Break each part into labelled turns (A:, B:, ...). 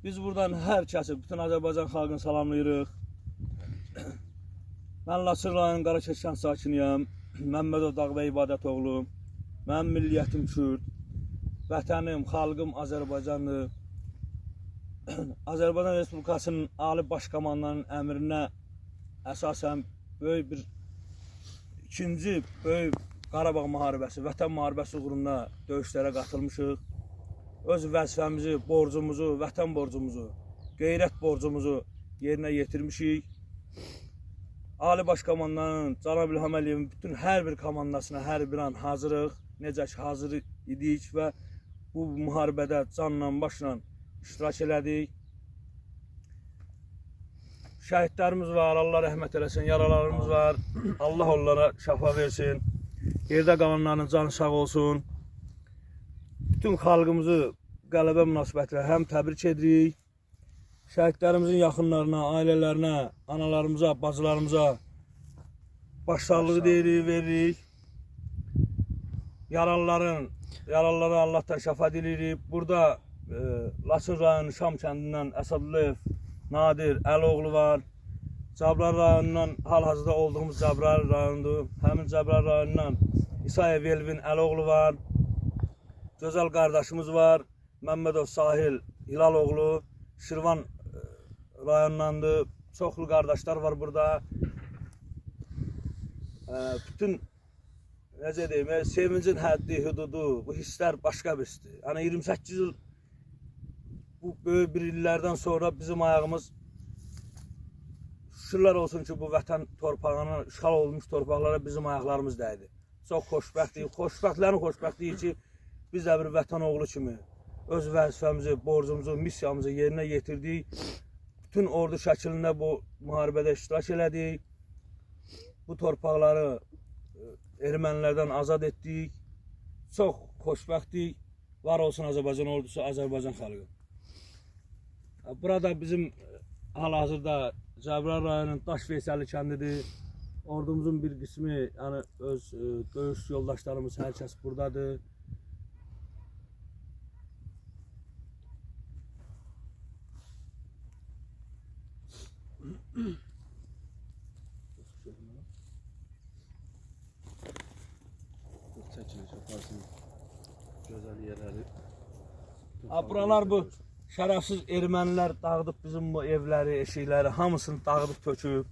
A: Biz buradan hər kəsi, bütün Azərbaycan xalqını salamlayırıq. Mən Laçın rayon Qarakeşkan sakiniyəm. Məmmədov Dağbəy İbadətoğlu. Mənim milliyyətim Kürd. Vətənim, xalqım Azərbaycandır. Azərbaycan Respublikasının Ali Baş Komandanının əmrinə əsasən böyük bir ikinci böyük Qarabağ müharibəsi, Vətən müharibəsi uğrunda döyüşlərə qatılmışıq. Öz vəzifəmizi, borcumuzu, vətən borcumuzu, qeyrət borcumuzu yerinə yetirmişik. Ali Baş Komandanın Cənab bütün hər bir komandasına hər bir an hazırıq. Necə ki hazır idik və bu müharibədə canla başla iştirak elədik. Şəhidlərimiz var, Allah rəhmət eləsin, yaralarımız var. Allah onlara şəfa versin. Yerdə qalanların canı sağ olsun. Bütün xalqımızı qələbə münasibətilə həm təbrik edirik. Şəhidlərimizin yaxınlarına, ailələrinə, analarımıza, bacılarımıza başsağlığı deyirik, veririk. Yaralıların, yaralılara Allahdan şəfa diləyirik. Burada e, Laçın rayonu Şam kəndindən Əsədliyev Nadir Əloğlu var. Cəbrayıl rayonundan hal-hazırda olduğumuz Cəbrayıl rayonudur. Həmin Cəbrayıl rayonundan İsayev Elvin Əloğlu var. Gözəl qardaşımız var. Məmmədov Sahil Hilaloğlu. Şirvan e, rayonundandır. Çoxlu qardaşlar var burada. E, bütün necə deyim, e, sevincin həddi, hududu, bu hisslər başqa bir hissdir. Yəni 28 il bu böyük bir illərdən sonra bizim ayağımız şükürlər olsun ki, bu vətən torpağına, işğal olmuş torpaqlara bizim ayaqlarımız dəydi. Çox xoşbəxtlik, xoşbəxtlərin xoşbəxtliyi ki, biz də bir vətən oğlu kimi öz vəzifəmizi, borcumuzu, missiyamızı yerinə yetirdik. Bütün ordu şəklində bu müharibədə iştirak elədik. Bu torpaqları e, ermənilərdən azad etdik. Çox xoşbəxtlik. Var olsun Azərbaycan ordusu, Azərbaycan xalqı. Burada bizim e, hal-hazırda Cəbrayıl rayonunun Daş Veysəli kəndidir. Ordumuzun bir qismi, yəni öz e, döyüş yoldaşlarımız hər kəs burdadır.
B: Yerləri.
A: Ha, buralar bu şərəfsiz ermənilər dağıdıb bizim bu evləri, eşikləri hamısını dağıdıb töküb.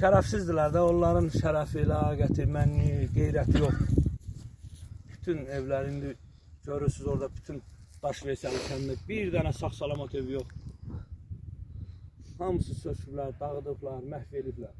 A: Şərəfsizdilər də onların şərəfi, ləyaqəti, mənliyi, qeyrəti yox. Bütün evlər indi orada bütün daş veysəli kəndində bir dənə sağ-salamat ev yox. Hamısı söküblər, dağıdıblar, məhv ediblər.